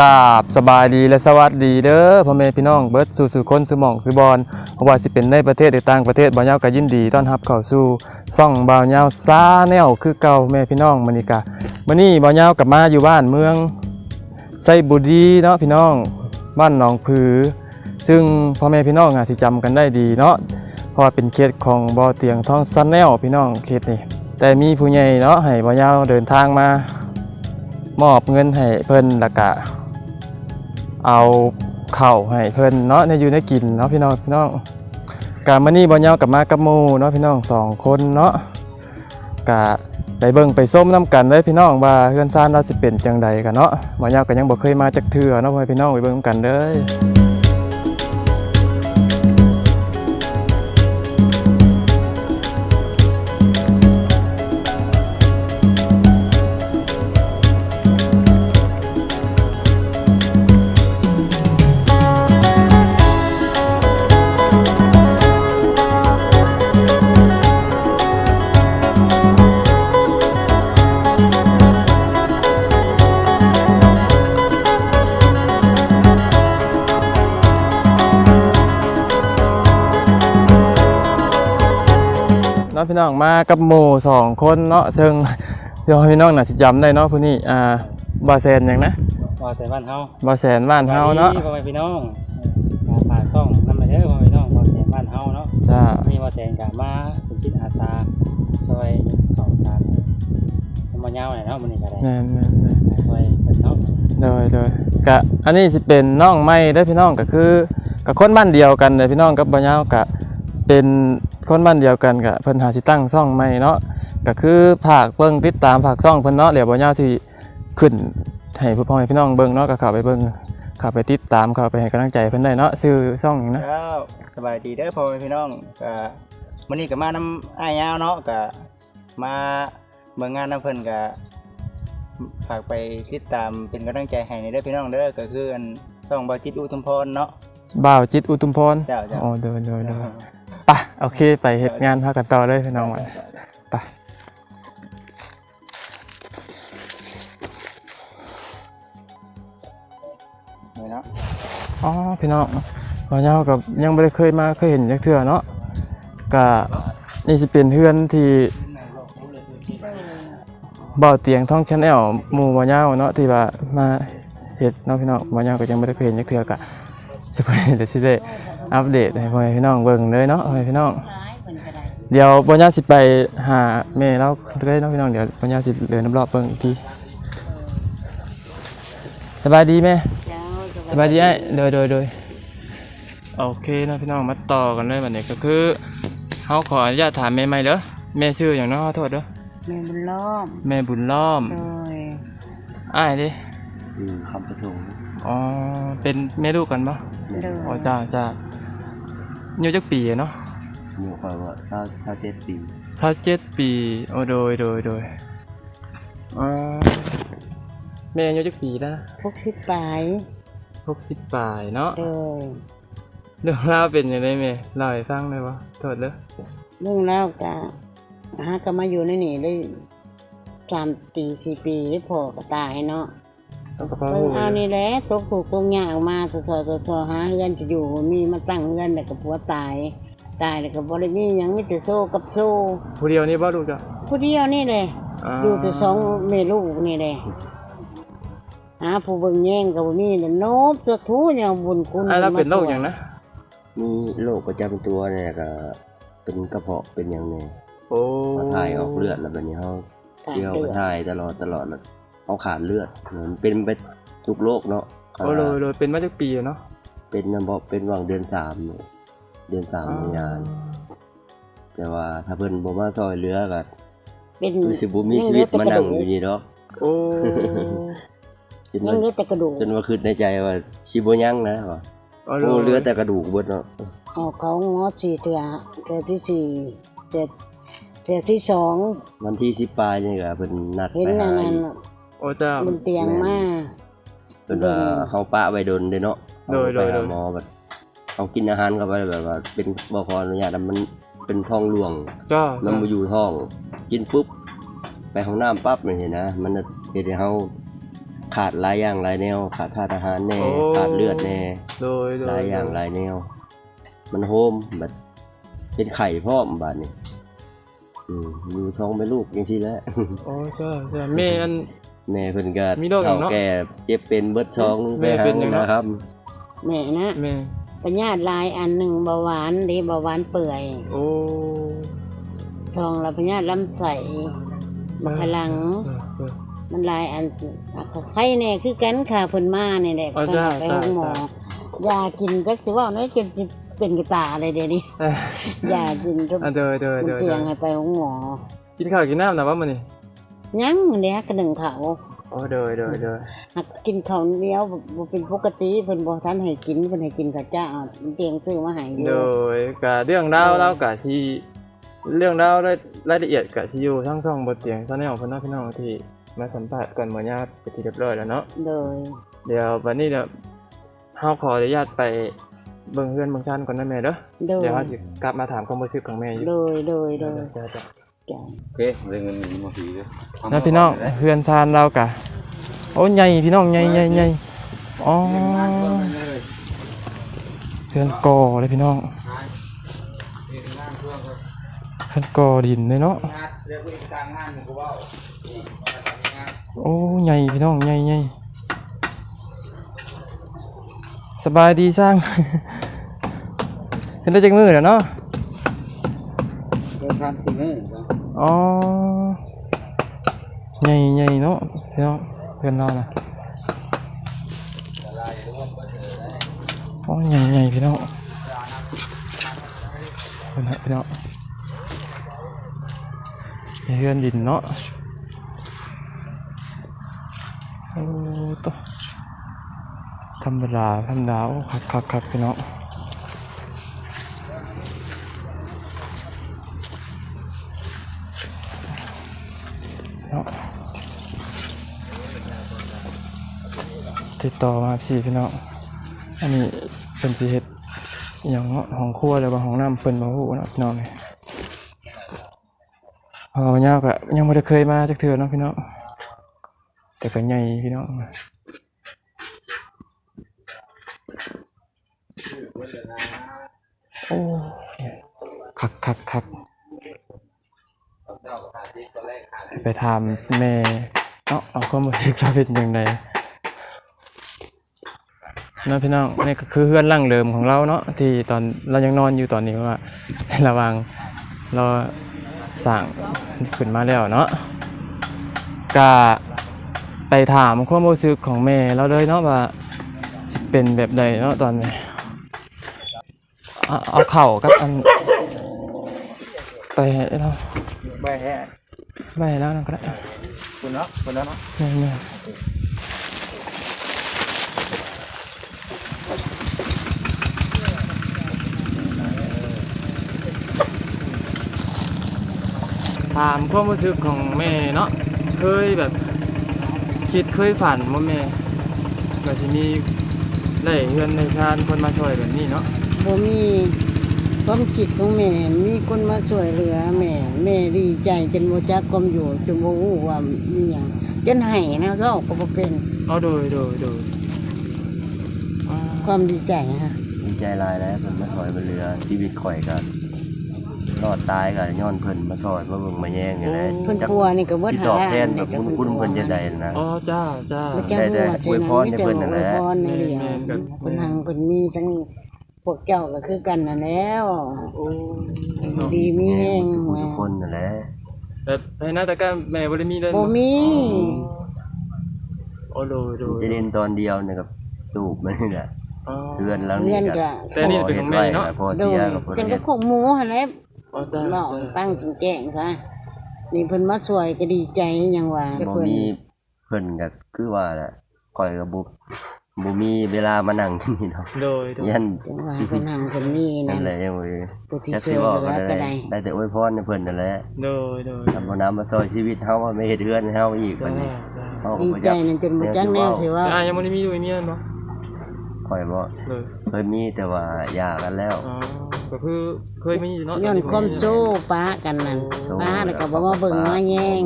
กราบสบายดีและสวัสดีเด้อพ่อแม่พี่น้องเบิร์ดสู่สู่คนสู่หม่องสู่บอลเพราะว่าสิเป็นในประเทศหรือต่างประเทศบ่าวเหยาก็ยินดีต้อนรับเข้าสู่ซ่องบ่าวเหยาซาแนวคือเก่าแม่พี่น้องมื้อนี้กะมื้อนี้บ่าวเหยากลับมาอยู่บ้านเมืองไซบุรีเนาะพี่น้องบ้านหนองผือ ซึ่งพ่อแม่พี่น้องอาจสิจำกันได้ดีเนาะเพราะว่าเป็นเขตของบ่อเตียงทองซันแนลพี่น้องเขตนี้แต่มีผู้ใหญ่เนาะให้บ่าวเหยาเดินทางมามอบเงินให้เพิ่นแล้วก็ เอาเข่าให้เพิ่นเนาะในอยู่ในกินเนาะพี่น้องพี่น้องกามานี้บ่ยาวกลับมากับมู่เนาะพี่น้องสองคนเนาะกะไปเบิ่งไปส้มน้ำกันเลยพี่น้องว่าเพื่อนซ่านเราสิเป็นจังใดกันเนาะบ่ยาวก็ยังบอกเคยมาจากเถื่อเนาะพี่พี่น้องไปเบิ่งกันเลย พี่น้องมากับหมู่สองคนเนาะซึ่งพี่น้องพี่น้องน่าสิจำได้เนาะผู้นี้อ่าบ่แซนหยังนะว่าใส่บ้านเฮาบ่แซนบ้านเฮาเนาะพ่อแม่พี่น้องมาฝากซ่องนำไปเด้อพ่อแม่พี่น้องว่าแสนบ้านเฮาเนาะจ้ามีว่าแสนก็มาเป็นจิตอาสาซอยข้าวสารเอามายาวหน่อยเนาะมื้อนี้ก็ได้แม่นแม่นแม่นซอยเพิ่นเนาะโดยโดยกะอันนี้สิเป็นน้องใหม่เด้อพี่น้องก็คือกับคนบ้านเดียวกันเด้อพี่น้องกับบ่ยาวกะเป็น คนบ้านเดียวกันกะเพิ่นหาสิตั้งซ่องใหม่เนาะก็คือภาคเบิ่งติดตามภาคซ่องเพิ่นเนาะเดี๋ยวบ่ยาวสิขึ้นให้พ่อแม่พี่น้องเบิ่งเนาะก็เข้าไปเบิ่งเข้าไปติดตามเข้าไปให้กำลังใจเพิ่นได้เนาะชื่อซ่องหยังนะ ครับสบายดีเด้อพ่อแม่พี่น้องก็มื้อนี้ก็มานำอ้ายยาวเนาะก็มาเบิ่งงานนำเพิ่นก็ฝากไปติดตามเป็นกำลังใจให้ในเด้อพี่น้องเด้อก็คืออันช่องบ่าวจิตอุทุมพรเนาะบ่าวจิตอุทุมพรเจ้าเจ้า อ๋อโดยโดยโดย ไปโอเคไปเฮ็ดงานพากันต่อเลยพี่น้องวันไปนี่เนาะอ๋อพี่น้องบ่าวยาวกับยังไม่ได้เคยมาเคยเห็นจักเทื่อเนาะก็นี่สิเป็นเฮือนที่บ่อเตียงท่องชาแนลหมู่บ่าวยาวเนาะที่ว่ามาเฮ็ดเนาะพี่น้องบ่าวยาวก็ยังไม่ได้เคยเห็นจักเทื่อก็สิไปเดี๋ยวสิได้ อัปเดตให้พ่อแม่พี่น้องเบิ่งเลยเนาะพ่อแม่พี่น้องเดี๋ยวบ่าวยาวสิไปหาแม่เราเลยเนาะพี่น้องเดี๋ยวบ่าวยาวสิเดินรอบๆเบิ่งอีกทีสบายดีแม่สบายดีไอ้โดยโดยโดยโอเคนะพี่น้องมาต่อกันเลยวันนี้ก็คือเขาขออนุญาตถามแม่ใหม่เด้อแม่ชื่ออย่างเน้อขอโทษเด้อแม่บุญล้อมแม่บุญล้อมโดยอ้ายดิชื่อคำประสงค์อ๋อเป็นแม่ลูกกันปะโดยอ๋อจ้าจ้า อายุจักปีเนาะอยู่คอยว่า27ปีเท่าเจ็ดปีโอ้โดยโดยโดยอ๋อแม่อายุจักปีแล้วนะพวกชิดปลายหกสิบปลายเนาะโดยเรื่องราวเป็นยังไงแม่เล่าให้ฟังได้ปะโทษเด้อเรื่องแล้วก็ฮะก็มาอยู่ในนี่ได้สามปีสี่ปีได้พอก็ตายเนาะ ต้องกระเพาะเพิ่งหูเอานี่แหละตกถูกตรงยากมาตัวตัวตัวตัวหาเฮือนจะอยู่บ่มีมาตั้งเฮือนแต่กับผัวตาย ตายแล้วก็บ่ได้มีหยังมีแต่โซ่กับโซ่ผู้เดียวนี่บ่ลูกจ้ะผู้เดียวนี่เลยาอยู่แต่สองแม่ลูกนี่เลยหาผู้เบิ่งแย่งก็บ่มีเลยโนบจะทูอย่างบุญคุณอะแล้วเป็นโรคอย่างนะมีโรคประจำตัวเนี่ยก็เป็นกระเพาะเป็นอย่างหนี้โอ้มาถ่ายออกเลือดแล้วแบบนี้เขาขาดเที่ยวเลือดถ่ายตลอดตลอดแล้ว เขาขาดเลือดเหมือนเป็นไปทุกโรคเนาะโอ้โดยโดยเป็นมาจากปีอะเนาะเป็นนะบอกเป็นหวังเดือนสามเนี่ยเดือนสามของงาน แต่ว่าถ้าเพิ่นบ่มาซอยเหลือก็เป็นคือสิบ่มีชีวิตมานั่งอยู่นี่ดอกโอ้จนยัว่างเหลือแต่กระดูกจนว่าคิดในใจว่าสิบ่ยังนะว่าโอ้โอ้เหลือแต่กระดูกเบิดเนาะออกเขางอสี่เถื่อเถื่อที่สี่เถื่อเถื่อที่สองวันที่10ปลายนี่ก็เพิ่นนัดเห็นไปนั่หานนั่นอีก โอ้เจ้า บนเตียงมาเพิ่นว่าเฮาปะไว้ดนเด้เนาะโดยโดย เอาไปโดหายหมอแบบเอากินอาหารเข้าไปแบบว่า เป็นบ่ขออนุญาตอะมันเป็นท้องร่วงจ้ามันมาอยู่ท้อง กินปุ๊บ ไปห้องน้ำปั๊บนี่เห็นนะ มันจะเฮ็ดให้เฮาขาดหลายอย่างหลายแนว ขาดธาตุอาหารแน่โอ้ขาดเลือดแน่ โดยโดยหลายอย่างหลายแนว มันโฮมแบบเป็นไข่พร้อมบาดนี้อืมอยู่ท้องเป็นลูกจังซี่แหละโอ้ใช่ใช่แม่อัน แม่เพิ่นก็มีโรคอย่างเนาะฒ่าแก่เจ็บเป็นเบิดท้องแม่เป็นอย่างเนาะ นะครับ แม่นะแม่ปัญญาตลายอันหนึ่งเบาหวานเดีเบาหวานเปื่อยโอ้ทองละพญาตลำใสบักพลัง เออเออ มันลายอันไข่แน่คือกันค่ะเพิ่นมาเนี่ยแหละอ๋อจ้าไปห้องหมอจ้า ยากินจักสิว่าเนาะจนจะเป็นกระตาอะไรเดี๋ยวนี้เอ้ยยากินจนอะเดยเดยมันเดยเตียงให้ไปห้องหมอกินข้าวกินน้ำนะว่ามันนี่ ยังเนี่ยกระหนึ่งเขาโอ้เดยเดยเดยหักกินข้าวเหนียวบ่เป็นปกติเพิ่นบ่ทันให้กินเพิ่นให้กินข้าวเจ้าเตียงซื้อมาให้อยู่โดยกะเรื่องราวเล่ากะที่เรื่องราวรายรายละเอียดกะที่อยู่ทั้งสองบทเสียงตอนนี้ของพี่น้องพี่น้องที่มาสัมภาษณ์ก่อนหมอญาติไปนที่เรียบร้อยแล้วเนาะโดยเดี๋ยววันนี้เดี๋ยวเฮาขออนุญาตไปเบิ่งเฮือนเบิ่งชั้นก่อนนะแม่เด้อโดยเดี๋ยวเฮาสิกลับมาถามความรู้สึกของแม่อยู่โดยโดยโดยจ้ะจ้ะจ้ะ โอเคเรื่องเงินนี้มาผีเลยแล้วพี่น้องเฮือนชานเรากะโอ้ใหญ่พี่น้องใหญ่ใหญ่ใหญ่อ๋อเฮือนกอเลยพี่น้องเฮือนกอดินเลยเนาะโอ้ใหญ่พี่น้องใหญ่ใหญ่สบายดีสร้างเห็นได้จักมือแล้วเนาะ องการที่นี่อ๋อใหญ่ใหญ่เนาะพี่น้องเพื่อนเรานะโอ๋อใหญ่ใหญ่พี่น้องเพื่อนพี่น้องเฮือนดินเนาะโอ้ตัวธรรมดาธรรมดาโอ้คักคักคักพี่น้องเนาะ ติดต่อมาสิพี่น้องอันนี้เป็นสิเฮ็ดอย่างเนาะห้องครัวหรือว่าห้องน้ำเพิ่นบ่ฮู้เนาะพี่น้องนี่พอเงาก็ยังบ่ได้เคยมาจักเทื่อเนาะพี่น้องแต่ก็ใหญ่พี่น้องโอ้คักคักคักไปถามแม่เนาะเอาความรู้สึกราเป็นจังไดเนาะพี่น้องนี่ก็คือเพื่อนร่างเดิมของเราเนาะที่ตอนเรายังนอนอยู่ตอนนี้ว่าระหวังเราสั่งขึ้นมาแล้วเนาะก็ไปถามความรู้สึกของแม่เราเลยเนาะว่าสิเป็นแบบใดเนาะตอนนี้เอาเอาเข่ากับอันไปให้เราใบแฮะไปให้แล้วนั่นก็ได้คุณเนาะคุณแล้วเนาะ ถามความรู้สึกของแม่เนาะเคยแบบคิดเคยฝันว่าแม่ก็จะมีได้เฮือนในชานคนมาช่วยแบบนี้เนาะบ่มีความคิดของแม่มีคนมาช่วยเหลือแม่แม่ดีใจจนบ่จักความอยู่จนบ่ฮู้ว่ามีหยังจนให้นะก็ก็บ่เป็นเอาโดยโดยโดยอ่าความดีใจฮะดีใจหลายแล้วเพิ่นมาซอยบนเรือชีวิตข่อยก็ รอดตายก็ย้อนเพิ่นมาซอยมาเบิ่งมาแย่งนี่แหละเพิ่นจักกลัวนี่ก็เบิดสิหาตอบแทนอัแบบจักบุญคุณเพิ่นจะได้นะ อ๋อจ้าจ้าบ่จักได้ฮู้ว่าได้อวยพรให้เพิ่นนั่นแหละอวยพรในเรื่องแม่นๆครับเพิ่นหังเพิ่นมีทั้งพวกเจ้าก็คือกันนั่นแล้วโอ้ดีมีแฮงสุขมาทุกคนนั่นแหละแบบภายในตะกร้าแม่บ่ได้มีเลยบ่มีโอ้โดยโดยจะเล่นตอนเดียวเนี่ยกับตูบมันนี่แหละอ๋อเพื่อนแล้วเพื่นี่อนก็ก็แต่นี่เป็นของแม่เนาะพอโดเสียยกับพอเป็นเฮ็ก็ดขกหมูหั่นแหละ อ๋อจ้าเนาะตั้งแจ้งซะนี่เพิ่นมาช่วยก็ดีใจหยังว่าบ่เพิ่นมีเพิ่นก็คือว่าแหละข่อยก็บ่บ่มีเวลามานั่งที่นี่เนาะโดยโดยยันจังว่าเพิ่นหังเพิ่นมีนั่นั่นนแหละยังบ่ผู้ที่จักช่สิวยเว้าเหลืก็อก็ได้ได้ได้แต่อวยพรให้เพิ่นนั่นแหละโดยโดยทำบ่น้ำมาซอยชีวิตเฮาว่าไม่เฮ็ดเฮือนให้เฮาอีกบัจ้าดนี้จ้าเฮาก็ดีบ่ใจจักนั่นจนบ่จักแนวสิว่าแต่อะยังบ่ได้มีอยู่มีอันบ่ ข่อยบ่เลยเคยมีแต่ว่าหย่ากันแล้ว อ๋อก็คือเคยมีอยู่เนาะย้อนความสู้ป้ากันนั่นป้าแล้วก็บ่มาเบิ่งมาแย่ง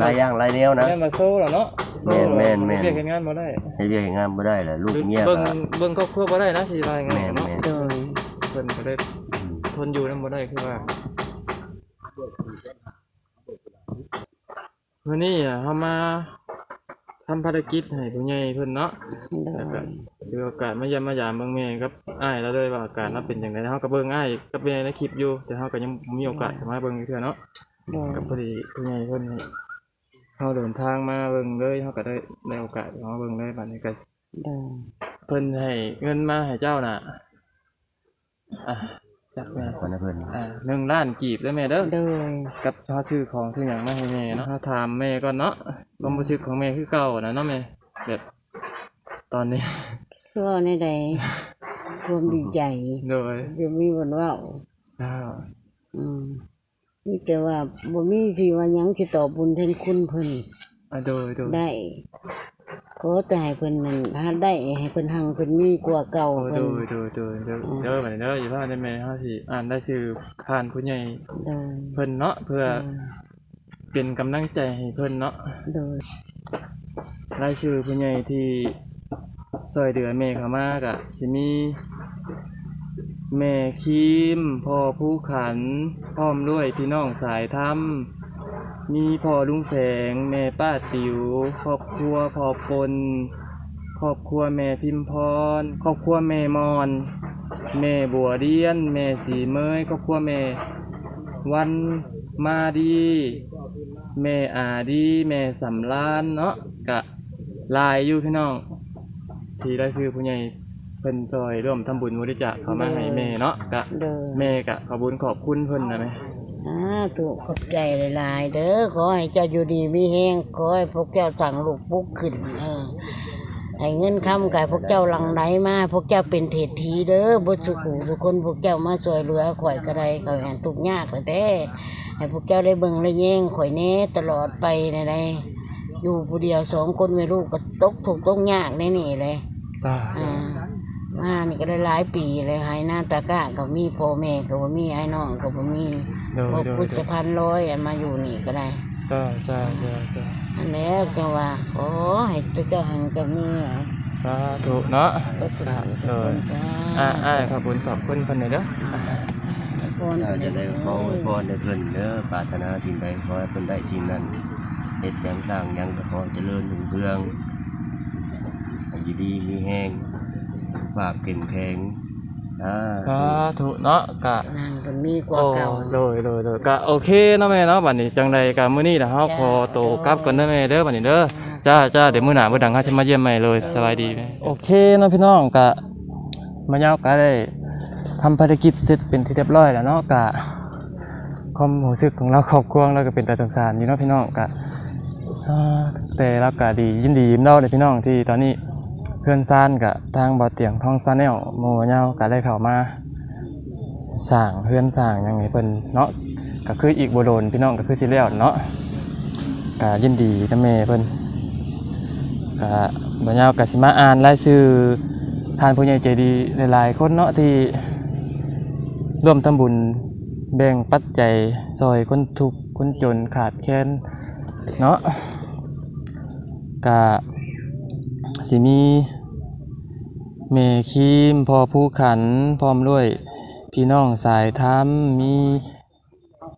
หลายอย่างหลายแนวนะ แม่มาโซ่แล้วเนาะมแม่นแม่นแม่น เรียกเฮ็ดงานบ่ได้ให้เรียกให้งานบ่ได้ล่ะลูกเมียเบิ่งก็เบิ่งครอบครัวบ่ได้นะสิว่าไงแม่นเนาะแม่นโดยเพิ่นก็ได้ทนอยู่นำบ่ได้คือว่ามื้อนี้อะเฮามา ทำภารกิจให้ผู้ใหญ่เพิ่นเนาะโดแล้วยก็ถือโอกาสมาเยี่ยมมายามเบิ่งแม่กับอ้ายแล้วด้วยว่าอาการเราเป็นจังไดเฮาก็เบิ่งอ้ายกับแม่ในคลิปอยู่ แต่เฮาก็ยังบ่มีโอกาสเข้ามาเบิ่งอีกเทื่อเนาะโดยกับพอดีผู้ใหญ่เพิ่นให้เฮาเดินทางมาเบิ่งเลยเฮาก็ได้ได้โอกาสมาเบิ่งเลยบัดนี้ก็โดยเพิ่นให้เงินมาให้เจ้าน่ะอะ จักแม่คนนะเพิ่นอ่าหนึ่งล้านกีบเด้อแม่เด้อ โดย กับเฮาซื้อของซื้อหยังมาให้แม่เนาะเฮาถามแม่ก่อนเนาะความรู้สึกของแม่คือเก่านะเนาะแม่แบบตอนนี้ คือว่าในใดความดีใจโดยจะมีบนว่าอ้าวอืมนี่แต่ว่าบ่มีที่ว่าหยังสิตอบบุญแทนคุณเพิ่นอะโดยโดยได้ ขอแต่ให้เพิ่นนั่นหาได้ให้เพิ่นหังเพิ่นมีกว่าเก่าโอ้เพิ่โดนยโดยโดยเด้อเด้อบัดนี้เด้ออย่าพลาดได้แม่เฮาสิอ่านได้ชื่อผ่านผู้ใหญ่โดยเพิ่นเนาะเพื่อเป็นกำลังใจให้เพิ่นเนาะโดยรายชื่อผู้ใหญ่ที่ซอยเดือแม่เขามากะสิมีแม่คิมพ่อผู้ขันพร้อมด้วยพี่น้องสายธรรม มีพ่อลุงแฝงแม่ป้าติ๋วครอบครัวพ่อปนครอบครัวแม่พิมพรครอบครัวแม่มอน แม่บัวเดียน แม่สีเมยครอบครัวแม่ วันมาดี แม่อาดี แม่สำลานเนาะกะลายอยู่พี่น้อง ที่ได้ซื้อผู้ใหญ่เพิ่นซอยร่วมทำบุญบริจาคเข้ามาให้แม่เนาะกะโดยแม่กะขอบุญขอบคุณเพิ่นนะแม่อ่า ถูกขอบใจหลายๆเด้อขอให้เจ้าอยู่ดีมีแฮงขอให้พวกเจ้าสั่งลูกปุ๊กขึ้นเออให้เงินคำกายพวกเจ้าหลังไหลมาพวกเจ้าเป็นเศรษฐีเด้อบุสุขุทุกคนพวกเจ้ามาช่วยเหลือข่อยกระไดข่อยแห่งทุกข์ยากแต่แต่ ให้พวกเจ้าได้เบิ่งได้แย่งข่อยแน่ตลอดไปในใดอยู่ผู้เดียวสองคนไม่รู้ก็ตกถูกข์ตกยากแน่นี่เลยจ้าอ่ามานี่ก็ได้หลายปีเลยหายหน้าตากะก็มีพ่อแม่ก็บ่มีไอ้น้องก็บ่มี โดยพวกโดยพุทโดธยพันร้อยอันมาอยู่นี่ก็ได้จ้าจ้าจ้าจ้าอันแล้วจังว่าขอให้เจ้าหังก็มีสาธุเนาะก็สุขโดยจ้าอ่าอ่าขอบคุณขอบคุณเพิ่นหน่อยเด้ออ่าพรถ้าจะได้ขออวยพรให้เพิ่นเด้อปรารถนาสิ่งใดขอให้เพิ่นได้สิ่งนั้นเฮ็ดหยังสร้างหยังก็ขอให้เจริญรุ่งเรืองให้อยู่ดีมีแห้งภาพเข้มแข็งอ่า สาธุเนาะกะนางก็มีกว่าโอ้เก่าโดยโดยโดยก็โอเคเนาะแม่เนาะบัดนี้จังใดก็มื้อนี้นะเฮาขอโตวกลับก่อนเด้อแม่เด้อบัดนี้เด้อจ้าจ้าเดี๋ยวมื้อหน้ามื้อดังเฮาสิมาเยี่ยมใหม่เลยสบายดีแม่โอเคเนาะพี่น้องก็มายาวก็ได้ทำภารกิจเสร็จเป็นที่เรียบร้อยแล้วเนาะก็ความรู้สึกของเราครอบครัวเราก็เป็นตาสงสารอยู่เนาะพี่น้องก็อ่าแต่เราก็ดียินดียิ้มเล่าเลยพี่น้องที่ตอนนี้เพื่อนซ่านกับทางบ่อเตียงทองซาแนลโมเงาก็ได้เข้ามาสร้างเพื่อนสร้างยังไงเพิ่นเนาะก็คืออีกบ่โดนพี่น้องก็คือสิแล้วเนาะก็ยินดีนำแม่เพิ่นก็บ่ยาวก็สิมาอ่านรายชื่อทานผู้ใหญ่ใจดีหลายๆคนเนาะที่ร่วมทำบุญแบ่งปัจจัยซอยคนทุกข์คนจนขาดแคลนเนาะก็สิมี เมคีมพอผู้ขันพร้อมด้วย พี่น้องสายธรรมมี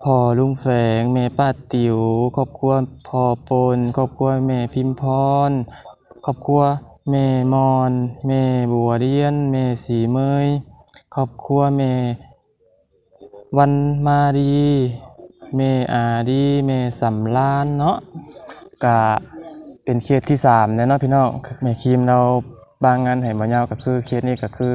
พ่อลุงแฝงแม่ป้าติ๋วครอบครัวพ่อปนครอบครัวแม่พิมพรครอบครัวแม่มอนแม่บัวเรียนแม่สีเมยครอบครัวแม่วันมาดีแม่อาดีแม่สำลานเนาะกะเป็นเคสที่สามแล้วเนาะพี่น้องแม่คิมเรา บางงานให้มายาวก็คือเคสนี้ก็คือ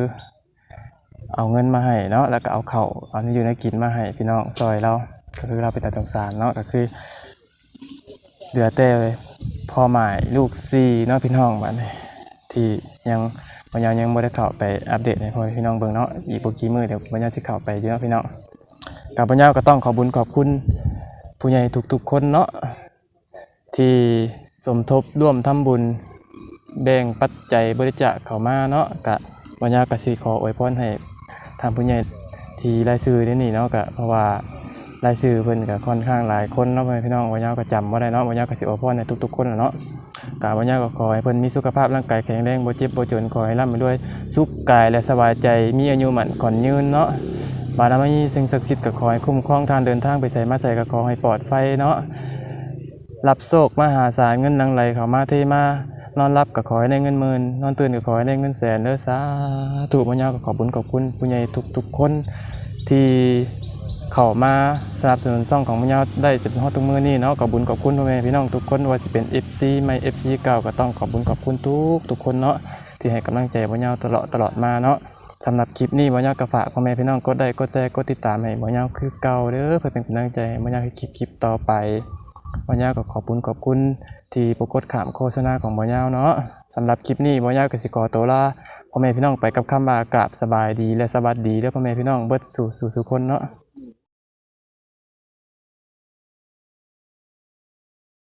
เอาเงินมาให้เนาะแล้วก็เอาเข่าเอาที่อยู่ในกินมาให้พี่น้องซอยเราก็คือเราเป็นตาสงสารเนาะก็คือเหลือแต่พ่อหมายลูกซีเนาะพี่น้องบัดนี้ที่ยังวันยาวยังไม่ได้เข้าไปอัปเดตให้พ่อพี่น้องเบิ่งเนาะอีกบ่กี่มื้อเดี๋ยววันยาวจะเข้าไปอยู่เนาะพี่น้องกับวันยาวก็ต้องขอบุญขอบคุณผู้ใหญ่ทุกๆคนเนาะที่สมทบร่วมทำบุญ แบ่งปัจจัยบริจาคเข้ามาเนาะกะวันยากสิขออวยพรให้ทางผู้ใหญ่ที่รายชื่อนี่นี่เนาะก็เพราะว่ารายชื่อเพิ่นก็ค่อนข้างหลายคนเนาะพี่น้องบ่ยาวก็จำบ่ได้เนาะบ่ยาวก็สิอวยพรในทุกๆคนนะเนาะกาบ่ยาวก็ขอให้เพิ่นมีสุขภาพร่างกายแข็งแรงบ่เจ็บบ่จนขอให้ร่ำไปด้วยสุขกายและสบายใจมีอายุมั่นขอนยืนเนาะบารมีสิ่งศักดิ์สิทธิ์ก็ขอให้คุ้มครองทางเดินทางไปไสมาไสก็ขอให้ปลอดภัยเนาะรับโชคมหาศาลเงินหลังไหลเข้ามาเทมา นอนรับก็ขอให้ได้เงินหมื่นนอนตื่นก็ขอให้ได้เงินแสนเด้อสาธุบ่ยาวก็ขอบุญขอบคุณผู้ใหญ่ทุกๆคนที่เข้ามาสนับสนุนช่องของบ่ยาได้จนฮอดทุกมื้อนี้เนาะขอบุญขอบคุณพ่อแม่พี่น้องทุกคนว่าสิเป็น FC ใหม่ FC เก่าก็ต้องขอบุญขอบคุณทุกทุกคนเนาะที่ให้กำลังใจบ่ยาวตลอดตลอดมาเนาะสำหรับคลิปนี้บ่ยาวก็ฝากพ่อแม่พี่น้องกดไลค์กดแชร์กดติดตามให้บ่ยาวคือเก่าเด้อเพื่อเป็นกำลังใจบ่ยาวให้คลิปคลิปต่อไป บอยาวก็ขอบคุณขอบคุณที่ปรากฏขามโฆษณาของบอยาวเนาะสำหรับคลิปนี้บอยาวกสิกรโตลาพ่อแม่พี่น้องไปกับคำว่ากราบสบายดีและสวัสดีเด้อพ่อแม่พี่น้องเบิดสู่สู่สุคนเนาะ